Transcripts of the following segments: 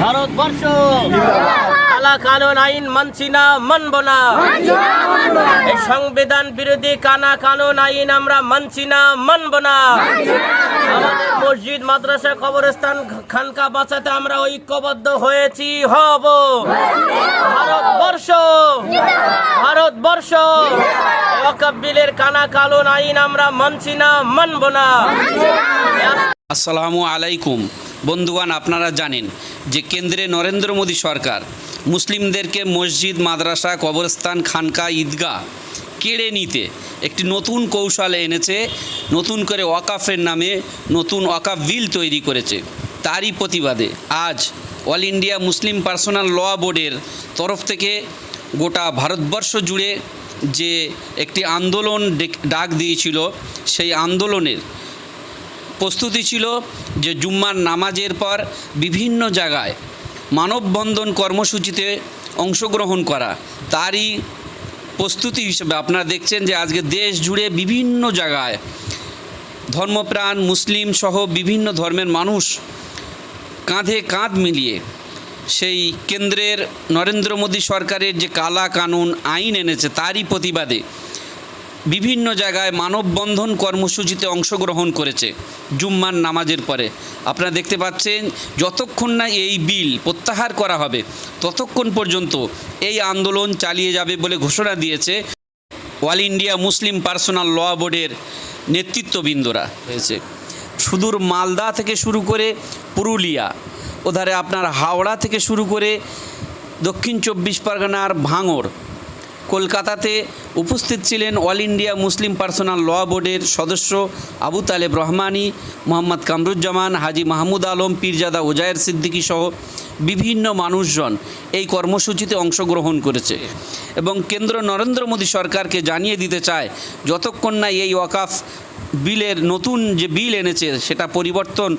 ভারতবর্ষ। কালা কানুন আইন মানছি না মানব না। এই সংবিধান বিরোধী কানা কানুন আইন আমরা মানছি না মানব না। আমাদের মসজিদ মাদ্রাসা কবরস্থান খানকা বাঁচাতে আমরা ঐক্যবদ্ধ হয়েছি হব। ভারতবর্ষ। ভারতবর্ষ। ওয়াকফ কানা কানুন আইন আমরা মানছি না মানব না। আসসালামু আলাইকুম। বন্ধুগণ আপনারা জানেন যে কেন্দ্রে নরেন্দ্র মোদী সরকার, মুসলিমদেরকে মসজিদ, মাদ্রাসা, কবরস্থান খানকা ঈদগাহ কেড়ে নিতে একটি নতুন কৌশল এনেছে, নতুন করে ওয়াকাফের নামে নতুন ওয়াকাফ বিল তৈরি করেছে। তারই প্রতিবাদে আজ all India Muslim personal law বোর্ডের তরফ থেকে গোটা ভারতবর্ষ জুড়ে যে একটি আন্দোলন ডেক- দিয়েছিল, সেই আন্দোলনের প্রস্তুতি ছিল যে জুম্মার নামাজের পর বিভিন্ন জায়গায় মানববন্ধন কর্মসূচিতে অংশগ্রহণ করা তারই প্রস্তুতি হিসেবে আপনারা দেখছেন যে আজকে দেশ জুড়ে বিভিন্ন জায়গায় ধর্মপ্রাণ, মুসলিম সহ বিভিন্ন ধর্মের মানুষ কাঁধে কাঁধ মিলিয়ে সেই কেন্দ্রের নরেন্দ্র মোদী সরকারের যে কালা কানুন আইন এনেছে, তারই প্রতিবাদে বিভিন্ন জায়গায় মানববন্ধন কর্মসূচিতে অংশগ্রহণ করেছে জুম্মার নামাজের পরে। আপনারা দেখতে পাচ্ছেন, যতক্ষণ না এই বিল প্রত্যাহার করা হবে, ততক্ষণ পর্যন্ত এই আন্দোলন চালিয়ে যাবে বলে ঘোষণা দিয়েছে all India Muslim personal law বোর্ডের নেতৃত্ববৃন্দরা হয়েছে। সুদূর মালদা থেকে শুরু করে পুরুলিয়া, ওধারে আপনার হাওড়া থেকে শুরু করে দক্ষিণ চব্বিশ পরগনার ভাঙড় কলকাতাতে উপস্থিত ছিলেন all India Muslim personal law বোর্ডের সদস্য আবু তালেব রহমানি, মোহাম্মদ কামরুজ্জামান, হাজি মাহমুদ আলম, পীরজাদা ওজায়ের সিদ্দিকী সহ বিভিন্ন মানুষজন এই কর্মসূচিতে অংশগ্রহণ করেছে এবং কেন্দ্র নরেন্দ্র মোদী সরকারকে জানিয়ে দিতে চায়, যতক্ষণ না এই ওয়াকাফ বিলের নতুন যে বিল এনেছে সেটা পরিবর্তন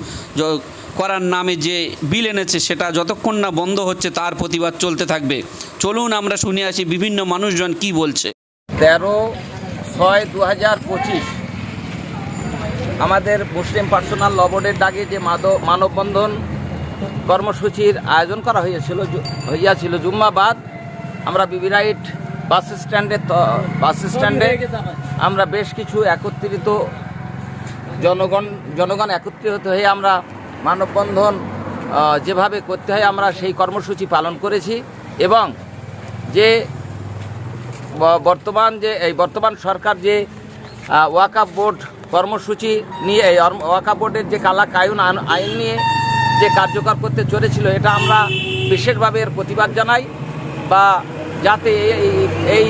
করার নামে যে বিল এনেছে সেটা যতক্ষণ না বন্ধ হচ্ছে তার প্রতিবাদ চলতে থাকবে। চলুন আমরা শুনে আসি বিভিন্ন মানুষজন কি বলছে। তেরো ছয় দু হাজার পঁচিশ আমাদের মুসলিম পার্সোনাল ল বোর্ডের ডাকে যে মানববন্ধন কর্মসূচির আয়োজন করা হয়েছিল হইয়াছিল জুম্মাবাদ, আমরা বিবিরাইট বাস স্ট্যান্ডে বাস স্ট্যান্ডে আমরা বেশ কিছু একত্রিত জনগণ জনগণ একত্রিত হয়ে আমরা মানববন্ধন যেভাবে করতে হয় আমরা সেই কর্মসূচি পালন করেছি এবং যে বর্তমান যে এই বর্তমান সরকার যে আহ, ওয়াকাফ বোর্ড কর্মসূচি নিয়ে এই ওয়াকাফ বোর্ডের যে কালা কায়ুন আইন- নিয়ে যে কার্যকর করতে চলেছিল এটা আমরা বিশেষভাবে এর প্রতিবাদ জানাই বা যাতে এই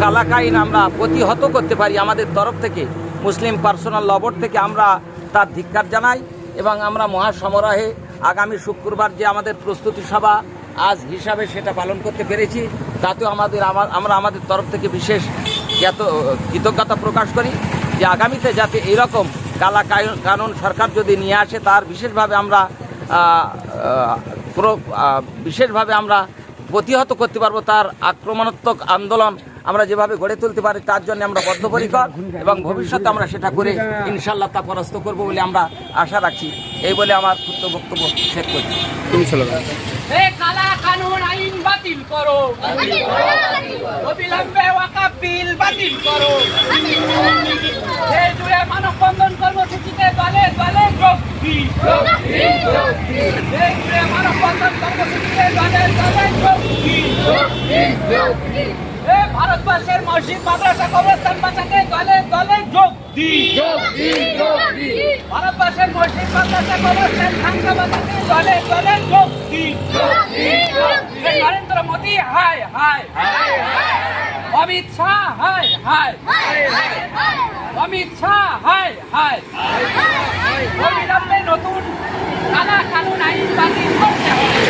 কালাকাইন আমরা প্রতিহত করতে পারি আমাদের তরফ থেকে মুসলিম পার্সোনাল লবর থেকে আমরা তার ধিক্কার জানাই। এবং আমরা মহাসমারোহে আগামী শুক্রবার যে আমাদের প্রস্তুতি সভা আজ হিসাবে সেটা পালন করতে পেরেছি, তাতেও আমাদের আমা- আমরা আমাদের তরফ থেকে বিশেষ জ্ঞাত কৃতজ্ঞতা প্রকাশ করি যে আগামীতে যাতে এরকম কালা কানুন সরকার যদি নিয়ে আসে, তার বিশেষভাবে আমরা বিশেষভাবে আমরা প্রতিহত করতে পারব তার আক্রমণাত্মক আন্দোলন আমরা যেভাবে গড়ে তুলতে পারি তার জন্য আমরা বদ্ধপরিকর এবং ভবিষ্যতে আমরা সেটা করে ইনশাল্লাহ তা পরাস্ত করব বলে আমরা আশা রাখছি। এই বলে আমার ক্ষুদ্র বক্তব্য শেষ করছি। এ কালা বাতিল করো। অবিলম্বে ওয়াকাফ বিল বাতিল করো। এই জুড়ে মানববন্ধন কর্মসূচিতে দলে দলে যোগ দিন এই জুড়ে মানববন্ধন কর্মসূচিতে দলে দলে যোগ দিন এ মসজিদ মাদ্রাসা কবরস্থান বাঁচাতে দলে দলে যোগ দিন ভারতবর্ষের মসজিদ মাদ্রাসা কবরস্থান খানকা বাঁচাতে দলে দলে যোগ দিন এ নরেন্দ্র মোদী হায় হায়। অমিত শাহ হায় হায়। অমিত শাহ হায় হায়। অবিলম্বে নতুন কালা কানুন আইন বাতিল করতে হবে।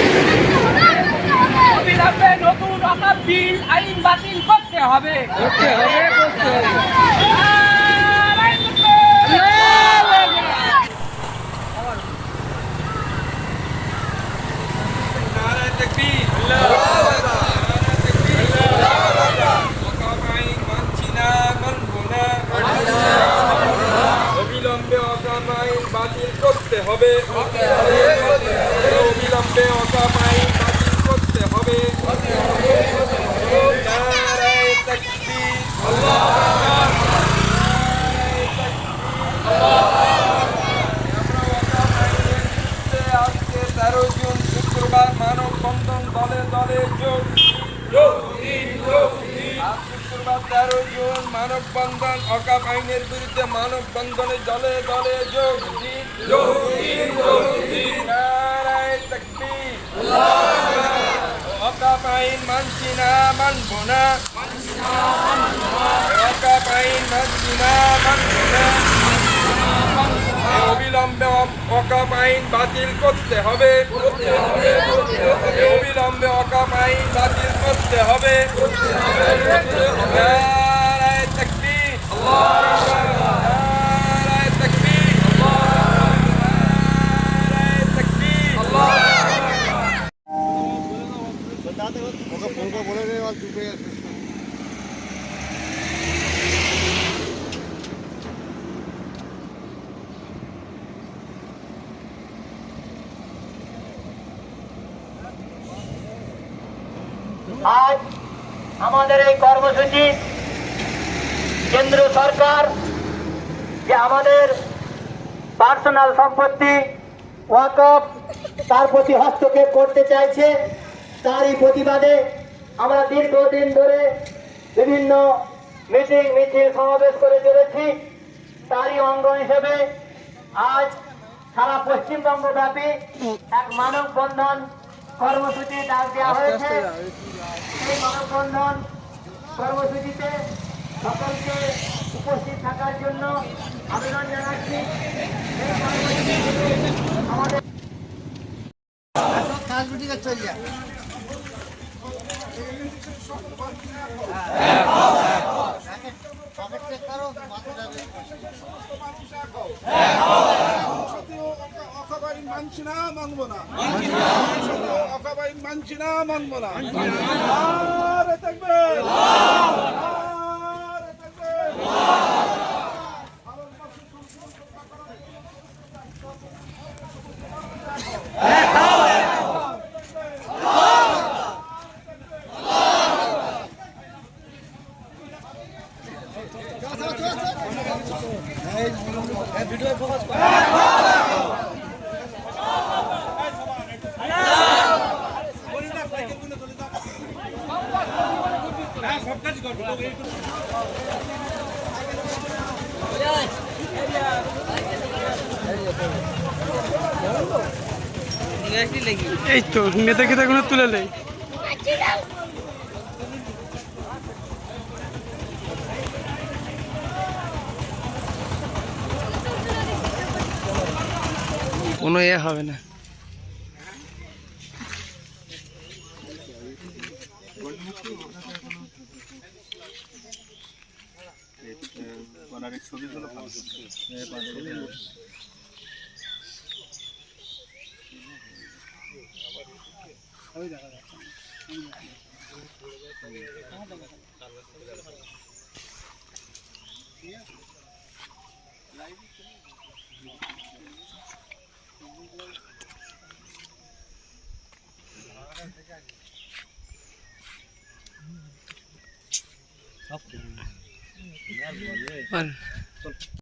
অবিলম্বে নতুন অকাপ বিল আইন বাতিল করতে হবে। নারায় তাকবীর নারায় তাকবীর ওয়াকাফ আইন মানছি না অবিলম্বে ওয়াকাফ আইন বাতিল করতে হবে। অবিলম্বে অবিলম্বে বাতিল করতে হবে। তেরো জুন শুক্রবার মানববন্ধন দলে দলে যোগ জুন মানববন্ধন অকাপ আইনের বিরুদ্ধে মানববন্ধনে দলে দলে যোগ। অকাপ আইন মানছি না, মানব না অবিলম্বে অকাপ আইন বাতিল করতে হবে অবিলম্বে অকাপ আইন বাতিল করতে হবে আজ আমাদের এই কর্মসূচি কেন্দ্র সরকার যে আমাদের পার্সোনাল সম্পত্তি ওয়াকফ তার প্রতি হস্তক্ষেপ করতে চাইছে, তারই প্রতিবাদে আমরা দীর্ঘদিন ধরে বিভিন্ন মিটিং, মিছিল সমাবেশ করে চলেছি। তারই অঙ্গ হিসেবে আজ সারা পশ্চিমবঙ্গ ব্যাপী এক মানববন্ধন কর্মসূচি ডাক দেওয়া হয়েছে। এই মানববন্ধন কর্মসূচিতে সকলকে উপস্থিত থাকার জন্য আবেদন জানাচ্ছি। মানছি না মানবো না অকাবাই মানছি না মানব না। থাকবে থাকবে। এই তো। নেতা খেতে কোনো তুলে নেই। কোনো এ হবে না। ওনার ছবিগুলো Thank you. और